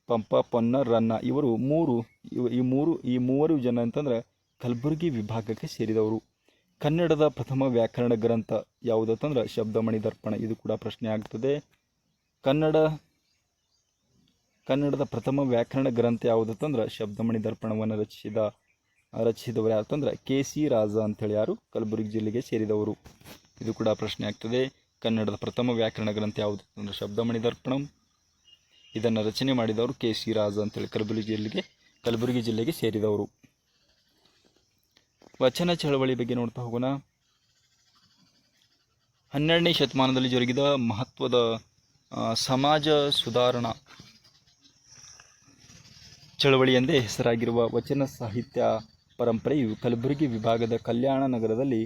ಪಂಪ, ಪೊನ್ನ, ರನ್ನ ಇವರು ಮೂರು ಈ ಮೂರು, ಈ ಮೂವರು ಜನ ಅಂತಂದ್ರೆ ಕಲಬುರಗಿ ವಿಭಾಗಕ್ಕೆ ಸೇರಿದವರು. ಕನ್ನಡದ ಪ್ರಥಮ ವ್ಯಾಕರಣ ಗ್ರಂಥ ಯಾವುದಂತಂದ್ರೆ ಶಬ್ದಮಣಿ ದರ್ಪಣ ಇದು ಕೂಡ ಪ್ರಶ್ನೆ ಆಗ್ತದೆ. ಕನ್ನಡ, ಕನ್ನಡದ ಪ್ರಥಮ ವ್ಯಾಕರಣ ಗ್ರಂಥ ಯಾವುದಂತಂದ್ರೆ ಶಬ್ದಮಣಿ ದರ್ಪಣವನ್ನು ರಚಿಸಿದ, ರಚಿಸಿದವರು ಯಾರಂತಂದ್ರೆ ಕೆ ಸಿ ರಾಜ ಅಂತೇಳಿ ಯಾರು, ಕಲಬುರಗಿ ಜಿಲ್ಲೆಗೆ ಸೇರಿದವರು. ಇದು ಕೂಡ ಪ್ರಶ್ನೆ ಆಗ್ತದೆ. ಕನ್ನಡದ ಪ್ರಥಮ ವ್ಯಾಕರಣ ಗ್ರಂಥ ಯಾವುದು ಅಂದರೆ ಶಬ್ದಮಣಿ ದರ್ಪಣಂ ಇದನ್ನು ರಚನೆ ಮಾಡಿದವರು ಕೆ ಸಿ ರಾಜ ಅಂತೇಳಿ ಕಲಬುರಗಿ ಜಿಲ್ಲೆಗೆ ಕಲಬುರಗಿ ಜಿಲ್ಲೆಗೆ ಸೇರಿದವರು. ವಚನ ಚಳವಳಿ ಬಗ್ಗೆ ನೋಡ್ತಾ ಹೋಗೋಣ. ಹನ್ನೆರಡನೇ ಶತಮಾನದಲ್ಲಿ ಜರುಗಿದ ಮಹತ್ವದ ಸಮಾಜ ಸುಧಾರಣಾ ಚಳವಳಿ ಎಂದೇ ಹೆಸರಾಗಿರುವ ವಚನ ಸಾಹಿತ್ಯ ಪರಂಪರೆಯು ಕಲಬುರಗಿ ವಿಭಾಗದ ಕಲ್ಯಾಣ ನಗರದಲ್ಲಿ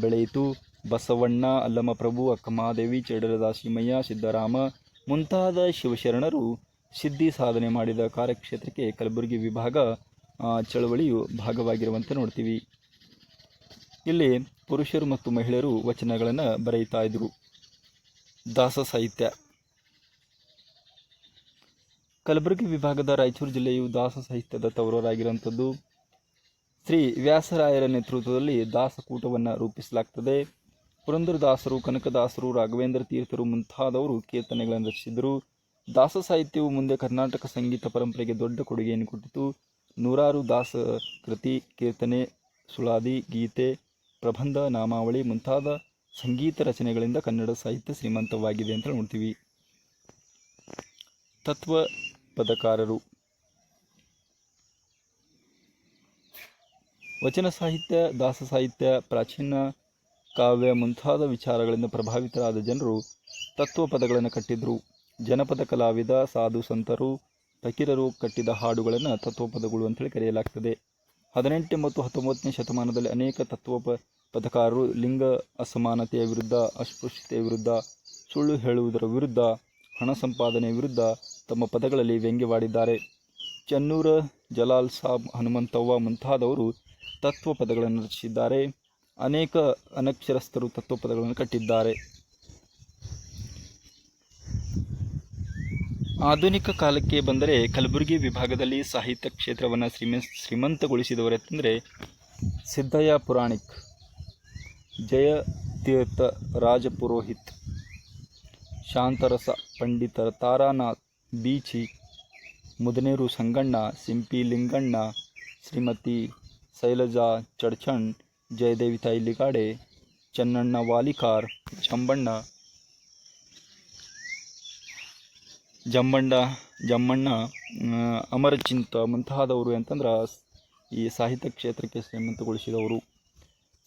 ಬೆಳೆಯಿತು. ಬಸವಣ್ಣ, ಅಲ್ಲಮಪ್ರಭು, ಅಕ್ಕಮಹಾದೇವಿ ಚಡರದಾಸಿಮಯ್ಯ ಸಿದ್ದರಾಮ ಮುಂತಾದ ಶಿವಶರಣರು ಸಿದ್ಧಿ ಸಾಧನೆ ಮಾಡಿದ ಕಾರ್ಯಕ್ಷೇತ್ರಕ್ಕೆ ಕಲಬುರಗಿ ವಿಭಾಗ ಚಳವಳಿಯು ಭಾಗವಾಗಿರುವಂತೆ ನೋಡ್ತೀವಿ. ಇಲ್ಲಿ ಪುರುಷರು ಮತ್ತು ಮಹಿಳೆಯರು ವಚನಗಳನ್ನು ಬರೆಯುತ್ತಾ ಇದ್ರು ದಾಸ ಸಾಹಿತ್ಯ. ಕಲಬುರಗಿ ವಿಭಾಗದ ರಾಯಚೂರು ಜಿಲ್ಲೆಯು ದಾಸ ಸಾಹಿತ್ಯದ ತವರೂರಾಗಿರುವಂಥದ್ದು. ಶ್ರೀ ವ್ಯಾಸರಾಯರ ನೇತೃತ್ವದಲ್ಲಿ ದಾಸಕೂಟವನ್ನು ರೂಪಿಸಲಾಗ್ತದೆ. ಪುರಂದರದಾಸರು ಕನಕದಾಸರು ರಾಘವೇಂದ್ರ ತೀರ್ಥರು ಮುಂತಾದವರು ಕೀರ್ತನೆಗಳನ್ನು ರಚಿಸಿದರು. ದಾಸ ಸಾಹಿತ್ಯವು ಮುಂದೆ ಕರ್ನಾಟಕ ಸಂಗೀತ ಪರಂಪರೆಗೆ ದೊಡ್ಡ ಕೊಡುಗೆಯನ್ನು ಕೊಟ್ಟಿತು. ನೂರಾರು ದಾಸ ಕೃತಿ, ಕೀರ್ತನೆ, ಸುಳಾದಿ, ಗೀತೆ ಪ್ರಬಂಧ, ನಾಮಾವಳಿ ಮುಂತಾದ ಸಂಗೀತ ರಚನೆಗಳಿಂದ ಕನ್ನಡ ಸಾಹಿತ್ಯ ಶ್ರೀಮಂತವಾಗಿದೆ ಅಂತ ನೋಡ್ತೀವಿ. ತತ್ವ ಪದಕಾರರು. ವಚನ ಸಾಹಿತ್ಯ, ದಾಸ ಸಾಹಿತ್ಯ, ಪ್ರಾಚೀನ ಕಾವ್ಯ ಮುಂತಾದ ವಿಚಾರಗಳಿಂದ ಪ್ರಭಾವಿತರಾದ ಜನರು ತತ್ವ ಪದಗಳನ್ನು ಕಟ್ಟಿದ್ರು. ಜನಪದ ಕಲಾವಿದ, ಸಾಧು, ಸಂತರು, ಫಕೀರರು ಕಟ್ಟಿದ ಹಾಡುಗಳನ್ನು ತತ್ವಪದಗಳು ಅಂತೇಳಿ ಕರೆಯಲಾಗ್ತದೆ. ಹದಿನೆಂಟನೇ ಮತ್ತು ಹತ್ತೊಂಬತ್ತನೇ ಶತಮಾನದಲ್ಲಿ ಅನೇಕ ತತ್ವ ಪಥಕಾರರು ಲಿಂಗ ಅಸಮಾನತೆಯ ವಿರುದ್ಧ, ಅಸ್ಪೃಶ್ಯತೆಯ ವಿರುದ್ಧ, ಸುಳ್ಳು ಹೇಳುವುದರ ವಿರುದ್ಧ, ಹಣ ಸಂಪಾದನೆಯ ವಿರುದ್ಧ ತಮ್ಮ ಪದಗಳಲ್ಲಿ ವ್ಯಂಗ್ಯವಾಡಿದ್ದಾರೆ ಚೆನ್ನೂರ ಜಲಾಲ್ ಸಾಬ್ ಹನುಮಂತವ್ವ ಮುಂತಾದವರು ತತ್ವ ಪದಗಳನ್ನು ರಚಿಸಿದ್ದಾರೆ. ಅನೇಕ ಅನಕ್ಷರಸ್ಥರು ತತ್ವ ಪದಗಳನ್ನು ಕಟ್ಟಿದ್ದಾರೆ. ಆಧುನಿಕ ಕಾಲಕ್ಕೆ ಬಂದರೆ ಕಲಬುರಗಿ ವಿಭಾಗದಲ್ಲಿ ಸಾಹಿತ್ಯ ಕ್ಷೇತ್ರವನ್ನು ಶ್ರೀಮ ಶ್ರೀಮಂತಗೊಳಿಸಿದವರೆಂದರೆ ಸಿದ್ದಯ್ಯ ಪುರಾಣಿಕ್, ಜಯ ತೀರ್ಥ ರಾಜಪುರೋಹಿತ್ ಶಾಂತರಸ ಪಂಡಿತರ ತಾರಾನಾಥ್, ಬೀಚಿ, ಮುದನೇರು ಸಂಗಣ್ಣ, ಸಿಂಪಿ ಲಿಂಗಣ್ಣ, ಶ್ರೀಮತಿ ಶೈಲಜಾ ಚಡ್ಚಣ್, ಜಯದೇವಿ ತಾಯಿ ಲಿಗಾಡೆ ಚನ್ನಣ್ಣ ವಾಲಿಕಾರ್ ಜಂಬಣ್ಣ ಜಂಬಣ್ಣ ಜಮ್ಮಣ್ಣ ಅಮರಚಿಂತ ಮುಂತಾದವರು ಅಂತಂದ್ರೆ ಈ ಸಾಹಿತ್ಯ ಕ್ಷೇತ್ರಕ್ಕೆ ಶ್ರೀಮಂತಗೊಳಿಸಿದವರು.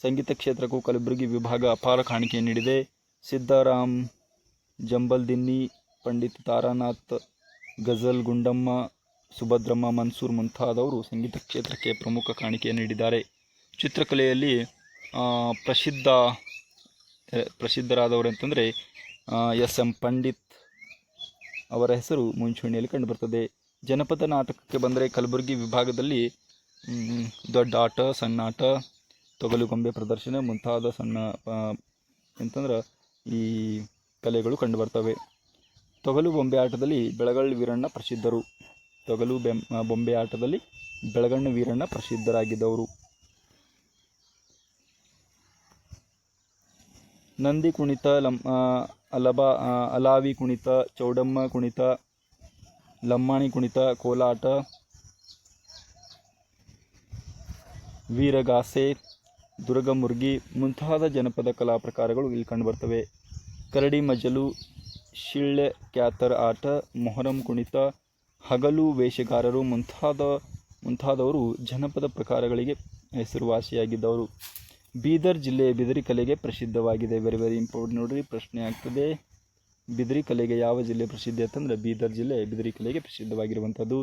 ಸಂಗೀತ ಕ್ಷೇತ್ರಕ್ಕೂ ಕಲಬುರಗಿ ವಿಭಾಗ ಅಪಾರ ಕಾಣಿಕೆ ನೀಡಿದೆ. ಸಿದ್ದಾರಾಮ್ ಜಂಬಲ್ದಿನ್ನಿ, ಪಂಡಿತ್ ತಾರಾನಾಥ್, ಗಜಲ್ ಗುಂಡಮ್ಮ, ಸುಭದ್ರಮ್ಮ ಮನ್ಸೂರ್ ಮುಂತಾದವರು ಸಂಗೀತ ಕ್ಷೇತ್ರಕ್ಕೆ ಪ್ರಮುಖ ಕಾಣಿಕೆ ನೀಡಿದ್ದಾರೆ. ಚಿತ್ರಕಲೆಯಲ್ಲಿ ಪ್ರಸಿದ್ಧ, ಪ್ರಸಿದ್ಧರಾದವರು ಅಂತಂದರೆ ಎಸ್ ಎಂ ಪಂಡಿತ್ ಅವರ ಹೆಸರು ಮುಂಚೂಣಿಯಲ್ಲಿ ಕಂಡುಬರ್ತದೆ. ಜನಪದ ನಾಟಕಕ್ಕೆ ಬಂದರೆ ಕಲಬುರಗಿ ವಿಭಾಗದಲ್ಲಿ ದೊಡ್ಡ ಆಟ, ಸಣ್ಣ ಆಟ ತೊಗಲುಗೊಂಬೆ ಪ್ರದರ್ಶನ, ಮುಂತಾದ ಸಣ್ಣ ಅಂತಂದ್ರೆ ಈ ಕಲೆಗಳು ಕಂಡುಬರ್ತವೆ. ತೊಗಲು ಬೊಂಬೆ ಆಟದಲ್ಲಿ ಬೆಳಗಳ್ಳಿ ವೀರಣ್ಣ ಪ್ರಸಿದ್ಧರು. ತೊಗಲು ಬೆಂ ಬೊಂಬೆ ಆಟದಲ್ಲಿ ಬೆಳಗಣ್ಣ ವೀರಣ್ಣ ಪ್ರಸಿದ್ಧರಾಗಿದ್ದವರು. ನಂದಿ ಕುಣಿತ ಲಂ ಅಲಬ ಅಲಾವಿ ಕುಣಿತ, ಚೌಡಮ್ಮ ಕುಣಿತ, ಲಮ್ಮಾಣಿ ಕುಣಿತ, ಕೋಲಾಟ, ವೀರಗಾಸೆ, ದುರ್ಗಮುರ್ಗಿ ಮುಂತಾದ ಜನಪದ ಕಲಾ ಪ್ರಕಾರಗಳು ಇಲ್ಲಿ ಕಂಡುಬರ್ತವೆ ಕರಡಿ ಮಜಲು, ಶಿಳ್ಳೆ ಕ್ಯಾತರ ಆಟ, ಮೊಹರಂ ಕುಣಿತ, ಹಗಲು ವೇಷಗಾರರು ಮುಂತಾದ, ಮುಂತಾದವರು ಜನಪದ ಪ್ರಕಾರಗಳಿಗೆ ಹೆಸರುವಾಸಿಯಾಗಿದ್ದವರು. ಬೀದರ್ ಜಿಲ್ಲೆಯ ಬಿದಿರಿ ಕಲೆಗೆ ಪ್ರಸಿದ್ಧವಾಗಿದೆ. ವೆರಿ ವೆರಿ ಇಂಪಾರ್ಟೆಂಟ್ ನೋಡ್ರಿ, ಪ್ರಶ್ನೆ ಆಗ್ತದೆ. ಬಿದಿರಿ ಕಲೆಗೆ ಯಾವ ಜಿಲ್ಲೆ ಪ್ರಸಿದ್ಧ ಅಂತಂದರೆ ಬೀದರ್ ಜಿಲ್ಲೆ ಬಿದಿರಿ ಕಲೆಗೆ ಪ್ರಸಿದ್ಧವಾಗಿರುವಂಥದ್ದು.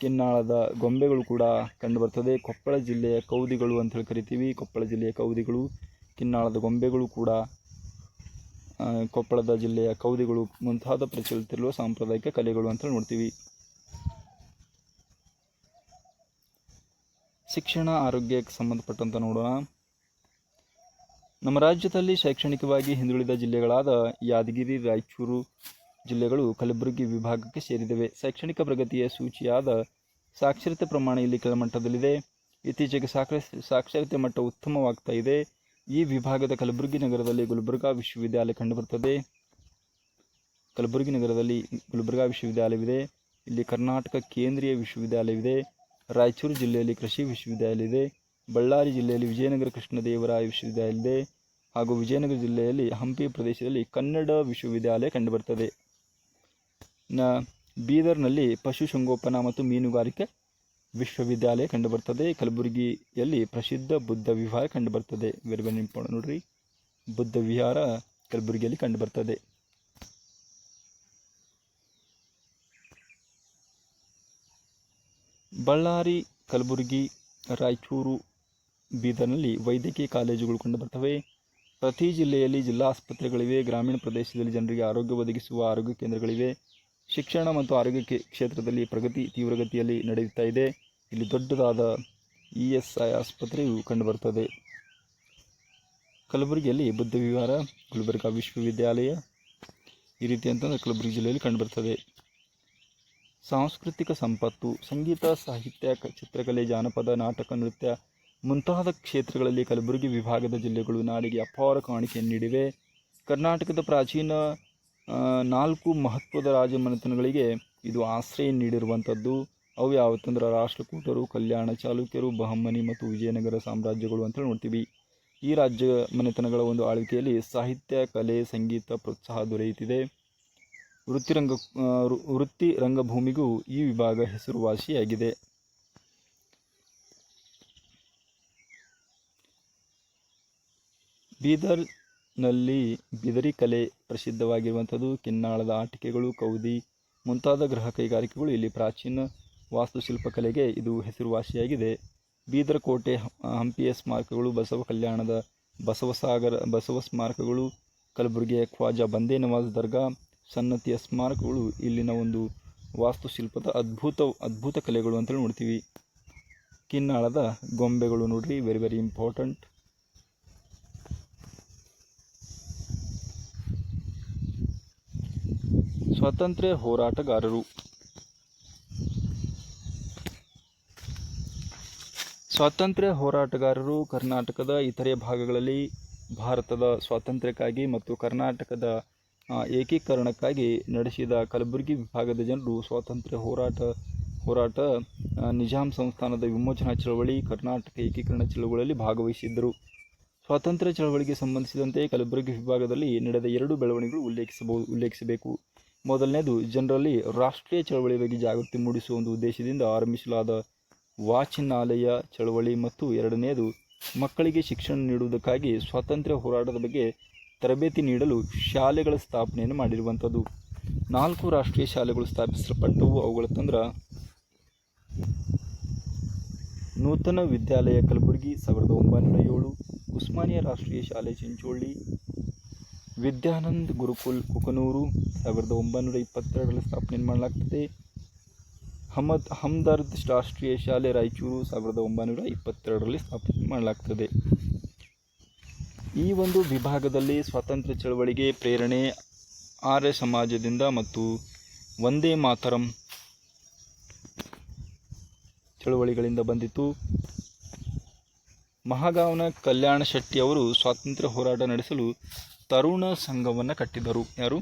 ಕಿನ್ನಾಳದ ಗೊಂಬೆಗಳು ಕೂಡ ಕಂಡುಬರ್ತದೆ ಕೊಪ್ಪಳ ಜಿಲ್ಲೆಯ ಕೌದಿಗಳು ಅಂತ ಹೇಳಿ ಕರಿತೀವಿ. ಕೊಪ್ಪಳ ಜಿಲ್ಲೆಯ ಕೌದಿಗಳು, ಕಿನ್ನಾಳದ ಗೊಂಬೆಗಳು ಕೂಡ ಕೊಪ್ಪಳದ ಜಿಲ್ಲೆಯ ಕೌದಿಗಳು ಮುಂತಾದ ಪ್ರಚಲಿತಿರುವ ಸಾಂಪ್ರದಾಯಿಕ ಕಲೆಗಳು ಅಂತ ನೋಡ್ತೀವಿ. ಶಿಕ್ಷಣ, ಆರೋಗ್ಯಕ್ಕೆ ಸಂಬಂಧಪಟ್ಟಂತ ನೋಡೋಣ. ನಮ್ಮ ರಾಜ್ಯದಲ್ಲಿ ಶೈಕ್ಷಣಿಕವಾಗಿ ಹಿಂದುಳಿದ ಜಿಲ್ಲೆಗಳಾದ ಯಾದಗಿರಿ, ರಾಯಚೂರು ಜಿಲ್ಲೆಗಳು ಕಲಬುರಗಿ ವಿಭಾಗಕ್ಕೆ ಸೇರಿದವೆ. ಶೈಕ್ಷಣಿಕ ಪ್ರಗತಿಯ ಸೂಚಿಯಾದ ಸಾಕ್ಷರತೆ ಪ್ರಮಾಣ ಇಲ್ಲಿ ಕೆಳಮಟ್ಟದಲ್ಲಿದೆ. ಇತ್ತೀಚೆಗೆ ಸಾಕ್ಷರ, ಸಾಕ್ಷರತೆ ಮಟ್ಟ ಉತ್ತಮವಾಗ್ತಾ ಇದೆ. ಈ ವಿಭಾಗದ ಕಲಬುರಗಿ ನಗರದಲ್ಲಿ ಗುಲ್ಬರ್ಗಾ ವಿಶ್ವವಿದ್ಯಾಲಯ ಕಂಡುಬರುತ್ತದೆ. ಕಲಬುರಗಿ ನಗರದಲ್ಲಿ ಗುಲ್ಬರ್ಗಾ ವಿಶ್ವವಿದ್ಯಾಲಯವಿದೆ. ಇಲ್ಲಿ ಕರ್ನಾಟಕ ಕೇಂದ್ರೀಯ ವಿಶ್ವವಿದ್ಯಾಲಯವಿದೆ. ರಾಯಚೂರು ಜಿಲ್ಲೆಯಲ್ಲಿ ಕೃಷಿ ವಿಶ್ವವಿದ್ಯಾಲಯ ಇದೆ ಬಳ್ಳಾರಿ ಜಿಲ್ಲೆಯಲ್ಲಿ ವಿಜಯನಗರ ಕೃಷ್ಣದೇವರಾಯ ವಿಶ್ವವಿದ್ಯಾಲಯ ಇದೆ ಹಾಗೂ ವಿಜಯನಗರ ಜಿಲ್ಲೆಯಲ್ಲಿ ಹಂಪಿ ಪ್ರದೇಶದಲ್ಲಿ ಕನ್ನಡ ವಿಶ್ವವಿದ್ಯಾಲಯ ಕಂಡುಬರ್ತದೆ ನ ಬೀದರ್ನಲ್ಲಿ ಪಶುಸಂಗೋಪನಾ ಮತ್ತು ಮೀನುಗಾರಿಕೆ ವಿಶ್ವವಿದ್ಯಾಲಯ ಕಂಡುಬರ್ತದೆ ಕಲಬುರಗಿಯಲ್ಲಿ ಪ್ರಸಿದ್ಧ ಬುದ್ಧ ವಿಹಾರ ಕಂಡುಬರ್ತದೆ ವೆರಿ ವೆರಿ ನೋಡ್ರಿ. ಬುದ್ಧ ವಿಹಾರ ಕಲಬುರಗಿಯಲ್ಲಿ ಕಂಡುಬರ್ತದೆ ಬಳ್ಳಾರಿ, ಕಲಬುರಗಿ, ರಾಯಚೂರು, ಬೀದರ್ನಲ್ಲಿ ವೈದ್ಯಕೀಯ ಕಾಲೇಜುಗಳು ಕಂಡುಬರ್ತವೆ. ಪ್ರತಿ ಜಿಲ್ಲೆಯಲ್ಲಿ ಜಿಲ್ಲಾ ಆಸ್ಪತ್ರೆಗಳಿವೆ, ಗ್ರಾಮೀಣ ಪ್ರದೇಶದಲ್ಲಿ ಜನರಿಗೆ ಆರೋಗ್ಯ ಒದಗಿಸುವ ಆರೋಗ್ಯ ಕೇಂದ್ರಗಳಿವೆ. ಶಿಕ್ಷಣ ಮತ್ತು ಆರೋಗ್ಯ ಕ್ಷೇತ್ರದಲ್ಲಿ ಪ್ರಗತಿ ತೀವ್ರಗತಿಯಲ್ಲಿ ನಡೆಯುತ್ತಾ ಇದೆ. ಇಲ್ಲಿ ದೊಡ್ಡದಾದ ಇ ಎಸ್ ಐ ಆಸ್ಪತ್ರೆಯು ಕಂಡುಬರುತ್ತದೆ. ಕಲಬುರಗಿಯಲ್ಲಿ ಬುದ್ಧ ವಿವಾರ ಗುಲ್ಬರ್ಗಾ ವಿಶ್ವವಿದ್ಯಾಲಯ ಈ ರೀತಿ ಅಂತಂದರೆ ಕಲಬುರಗಿ ಜಿಲ್ಲೆಯಲ್ಲಿ ಕಂಡುಬರ್ತದೆ. ಸಾಂಸ್ಕೃತಿಕ ಸಂಪತ್ತು, ಸಂಗೀತ, ಸಾಹಿತ್ಯ ಚಿತ್ರಕಲೆ, ಜಾನಪದ, ನಾಟಕ, ನೃತ್ಯ ಮುಂತಾದ ಕ್ಷೇತ್ರಗಳಲ್ಲಿ ಕಲಬುರಗಿ ವಿಭಾಗದ ಜಿಲ್ಲೆಗಳು ನಾಡಿಗೆ ಅಪಾರ ಕಾಣಿಕೆಯನ್ನು ನೀಡಿವೆ. ಕರ್ನಾಟಕದ ಪ್ರಾಚೀನ ನಾಲ್ಕು ಮಹತ್ವದ ರಾಜಮನೆತನಗಳಿಗೆ ಇದು ಆಶ್ರಯ ನೀಡಿರುವಂಥದ್ದು. ಅವು ಯಾವತ್ತಂದ್ರೆ ರಾಷ್ಟ್ರಕೂಟರು, ಕಲ್ಯಾಣ ಚಾಲುಕ್ಯರು ಬಹಮನಿ ಮತ್ತು ವಿಜಯನಗರ ಸಾಮ್ರಾಜ್ಯಗಳು ಅಂತ ನೋಡ್ತೀವಿ. ಈ ರಾಜ್ಯ ಮನೆತನಗಳ ಒಂದು ಆಳ್ವಿಕೆಯಲ್ಲಿ ಸಾಹಿತ್ಯ, ಕಲೆ, ಸಂಗೀತ ಪ್ರೋತ್ಸಾಹ ದೊರೆಯುತ್ತಿದೆ. ವೃತ್ತಿರಂಗ ವೃತ್ತಿ ರಂಗಭೂಮಿಗೂ ಈ ವಿಭಾಗ ಹೆಸರುವಾಸಿಯಾಗಿದೆ. ಬೀದರ್ನಲ್ಲಿ ಬಿದರಿ ಕಲೆ ಪ್ರಸಿದ್ಧವಾಗಿರುವಂಥದ್ದು. ಕಿನ್ನಾಳದ ಆಟಿಕೆಗಳು, ಕೌದಿ, ಮುಂತಾದ ಗೃಹ ಕೈಗಾರಿಕೆಗಳು ಇಲ್ಲಿ ಪ್ರಾಚೀನ ವಾಸ್ತುಶಿಲ್ಪ ಕಲೆಗೆ ಇದು ಹೆಸರುವಾಸಿಯಾಗಿದೆ. ಬೀದರ್ ಕೋಟೆ ಹಂಪಿಯ ಸ್ಮಾರಕಗಳು, ಬಸವ ಕಲ್ಯಾಣದ ಬಸವಸಾಗರ ಬಸವ ಸ್ಮಾರಕಗಳು, ಕಲಬುರಗಿಯ ಖ್ವಾಜಾ ಬಂದೇ ನವಾಜ್ ದರ್ಗಾ, ಸನ್ನತಿಯ ಸ್ಮಾರಕಗಳು ಇಲ್ಲಿನ ಒಂದು ವಾಸ್ತುಶಿಲ್ಪದ ಅದ್ಭುತ ಅದ್ಭುತ ಕಲೆಗಳು ಅಂತೇಳಿ ನೋಡ್ತೀವಿ. ಕಿನ್ನಾಳದ ಗೊಂಬೆಗಳು ನೋಡ್ರಿ ವೆರಿ ವೆರಿ ಇಂಪಾರ್ಟೆಂಟ್ ಸ್ವಾತಂತ್ರ್ಯ ಹೋರಾಟಗಾರರು. ಸ್ವಾತಂತ್ರ್ಯ ಹೋರಾಟಗಾರರು ಕರ್ನಾಟಕದ ಇತರೆ ಭಾಗಗಳಲ್ಲಿ ಭಾರತದ ಸ್ವಾತಂತ್ರ್ಯಕ್ಕಾಗಿ ಮತ್ತು ಕರ್ನಾಟಕದ ಏಕೀಕರಣಕ್ಕಾಗಿ ನಡೆಸಿದ ಕಲಬುರಗಿ ವಿಭಾಗದ ಜನರು ಸ್ವಾತಂತ್ರ್ಯ ಹೋರಾಟ ಹೋರಾಟ ನಿಜಾಮ್ ನಿಜಾಂ ಸಂಸ್ಥಾನದ ವಿಮೋಚನಾ ಚಳವಳಿ, ಕರ್ನಾಟಕ ಏಕೀಕರಣ ಚಳವಳಿಯಲ್ಲಿ ಭಾಗವಹಿಸಿದ್ದರು. ಸ್ವಾತಂತ್ರ್ಯ ಚಳವಳಿಗೆ ಸಂಬಂಧಿಸಿದಂತೆ ಕಲಬುರಗಿ ವಿಭಾಗದಲ್ಲಿ ನಡೆದ ಎರಡು ಬೆಳವಣಿಗೆಗಳು ಉಲ್ಲೇಖಿಸಬಹುದು ಉಲ್ಲೇಖಿಸಬೇಕು. ಮೊದಲನೇದು, ಜನರಲ್ಲಿ ರಾಷ್ಟ್ರೀಯ ಚಳವಳಿ ಬಗ್ಗೆ ಜಾಗೃತಿ ಮೂಡಿಸುವ ಒಂದು ಉದ್ದೇಶದಿಂದ ಆರಂಭಿಸಲಾದ ವಾಚನಾಲಯ ಚಳವಳಿ ಮತ್ತು ಎರಡನೆಯದು ಮಕ್ಕಳಿಗೆ ಶಿಕ್ಷಣ ನೀಡುವುದಕ್ಕಾಗಿ ಸ್ವಾತಂತ್ರ್ಯ ಹೋರಾಟದ ಬಗ್ಗೆ ತರಬೇತಿ ನೀಡಲು ಶಾಲೆಗಳ ಸ್ಥಾಪನೆಯನ್ನು ಮಾಡಿರುವಂಥದ್ದು. ನಾಲ್ಕು ರಾಷ್ಟ್ರೀಯ ಶಾಲೆಗಳು ಸ್ಥಾಪಿಸಲ್ಪಟ್ಟವು. ಅವುಗಳ ತಂದ್ರ ನೂತನ ವಿದ್ಯಾಲಯ ಕಲಬುರಗಿ, ಸಾವಿರದ ಒಂಬೈನೂರ ಏಳು, ಉಸ್ಮಾನಿಯಾ ರಾಷ್ಟ್ರೀಯ ಶಾಲೆ, ಚಿಂಚೋಳಿ ವಿದ್ಯಾನಂದ್ ಗುರುಕುಲ್ ಕುಕನೂರು ಸಾವಿರದ ಒಂಬೈನೂರ ಇಪ್ಪತ್ತೆರಡರಲ್ಲಿ ಸ್ಥಾಪನೆ ಮಾಡಲಾಗ್ತದೆ? ಹಮದ್ ಹಮ್ದರ್ದ್ ರಾಷ್ಟ್ರೀಯ ಶಾಲೆ ರಾಯಚೂರು ಸಾವಿರದ ಒಂಬೈನೂರ ಇಪ್ಪತ್ತೆರಡರಲ್ಲಿ ಸ್ಥಾಪನೆ ಮಾಡಲಾಗ್ತದೆ? ಈ ಒಂದು ವಿಭಾಗದಲ್ಲಿ ಸ್ವಾತಂತ್ರ್ಯ ಚಳವಳಿಗೆ ಪ್ರೇರಣೆ ಆರ್ಯ ಸಮಾಜದಿಂದ ಮತ್ತು ಒಂದೇ ಮಾತರಂ ಚಳವಳಿಗಳಿಂದ ಬಂದಿತು ಮಹಾಗಾವನ ಕಲ್ಯಾಣ ಶೆಟ್ಟಿ ಅವರು ಸ್ವಾತಂತ್ರ್ಯ ಹೋರಾಟ ನಡೆಸಲು ತರುಣ ಸಂಘವನ್ನು ಕಟ್ಟಿದರು ಯಾರು?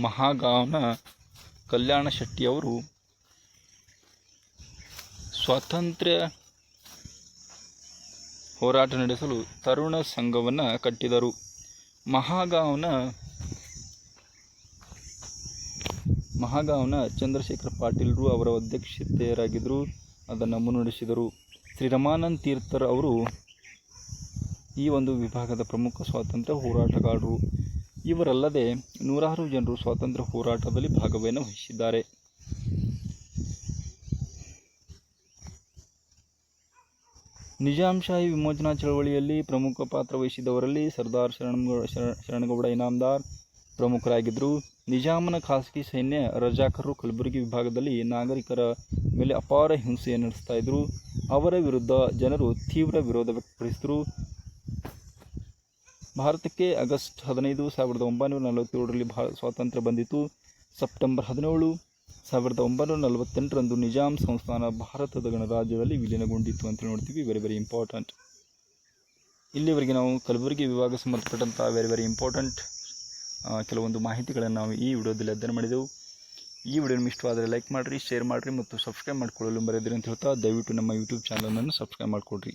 ಮಹಾಗಾಂವ್ನ ಕಲ್ಯಾಣ ಶೆಟ್ಟಿಯವರು ಸ್ವಾತಂತ್ರ್ಯ ಹೋರಾಟ ನಡೆಸಲು ತರುಣ ಸಂಘವನ್ನು ಕಟ್ಟಿದರು ಮಹಾಗಾಂವ್ನ ಮಹಾಗಾಂವ್ನ ಚಂದ್ರಶೇಖರ್ ಪಾಟೀಲ್ರು ಅವರ ಅಧ್ಯಕ್ಷತೆಯರಾಗಿದ್ದರು. ಅದನ್ನು ಮುನ್ನಡೆಸಿದರು. ಶ್ರೀ ರಮಾನಂದ ತೀರ್ಥರ್ ಅವರು ಈ ಒಂದು ವಿಭಾಗದ ಪ್ರಮುಖ ಸ್ವಾತಂತ್ರ್ಯ ಹೋರಾಟಗಾರರು. ಇವರಲ್ಲದೆ ನೂರಾರು ಜನರು ಸ್ವಾತಂತ್ರ್ಯ ಹೋರಾಟದಲ್ಲಿ ಭಾಗವನ್ನು ವಹಿಸಿದ್ದಾರೆ. ನಿಜಾಂಶಾಹಿ ವಿಮೋಚನಾ ಚಳವಳಿಯಲ್ಲಿ ಪ್ರಮುಖ ಪಾತ್ರ ವಹಿಸಿದವರಲ್ಲಿ ಸರ್ದಾರ್ ಶರಣಗೌಡ ಶರ- ಶರಣಗೌಡ ಇನಾಮದಾರ್ ಪ್ರಮುಖರಾಗಿದ್ದರು. ನಿಜಾಮನ ಖಾಸಗಿ ಸೈನ್ಯ ರಜಾಕರು ಕಲಬುರಗಿ ವಿಭಾಗದಲ್ಲಿ ನಾಗರಿಕರ ಮೇಲೆ ಅಪಾರ ಹಿಂಸೆಯನ್ನು ನಡೆಸ್ತಾ ಇದ್ದರು. ಅವರ ವಿರುದ್ಧ ಜನರು ತೀವ್ರ ವಿರೋಧ ವ್ಯಕ್ತಪಡಿಸಿದರು. ಭಾರತಕ್ಕೆ ಆಗಸ್ಟ್ ಹದಿನೈದು ಸಾವಿರದ ಒಂಬೈನೂರ ನಲವತ್ತೇಳರಲ್ಲಿ ಭಾ ಸ್ವಾತಂತ್ರ್ಯ ಬಂದಿತು. ಸೆಪ್ಟೆಂಬರ್ ಹದಿನೇಳು ಸಾವಿರದ ಒಂಬೈನೂರ ನಲವತ್ತೆಂಟರಂದು ನಿಜಾಮ್ ಸಂಸ್ಥಾನ ಭಾರತದ ಗಣರಾಜ್ಯದಲ್ಲಿ ವಿಲೀನಗೊಂಡಿತ್ತು ಅಂತ ನೋಡ್ತೀವಿ. ವೆರಿ ವೆರಿ ಇಂಪಾರ್ಟೆಂಟ್ ಇಲ್ಲಿವರೆಗೆ ನಾವು ಕಲಬುರಗಿ ವಿಭಾಗ ಸಂಬಂಧಪಟ್ಟಂಥ ವೆರಿ ವೆರಿ ಇಂಪಾರ್ಟೆಂಟ್ ಕೆಲವೊಂದು ಮಾಹಿತಿಗಳನ್ನು ನಾವು ಈ ವಿಡಿಯೋದಲ್ಲಿ ಅಧ್ಯಯನ ಮಾಡಿದೆವು. ಈ ವಿಡಿಯೋ ಇಷ್ಟವಾದರೆ ಲೈಕ್ ಮಾಡಿರಿ ಶೇರ್ ಮಾಡಿರಿ ಮತ್ತು ಸಬ್ಸ್ಕ್ರೈಬ್ ಮಾಡಿಕೊಳ್ಳಲು ಮರೆಯದಿರಿ ಅಂತ ಹೇಳ್ತಾ ದಯವಿಟ್ಟು ನಮ್ಮ ಯೂಟ್ಯೂಬ್ ಚಾನಲನ್ನು ಸಬ್ಸ್ಕ್ರೈಬ್ ಮಾಡಿಕೊಡ್ರಿ.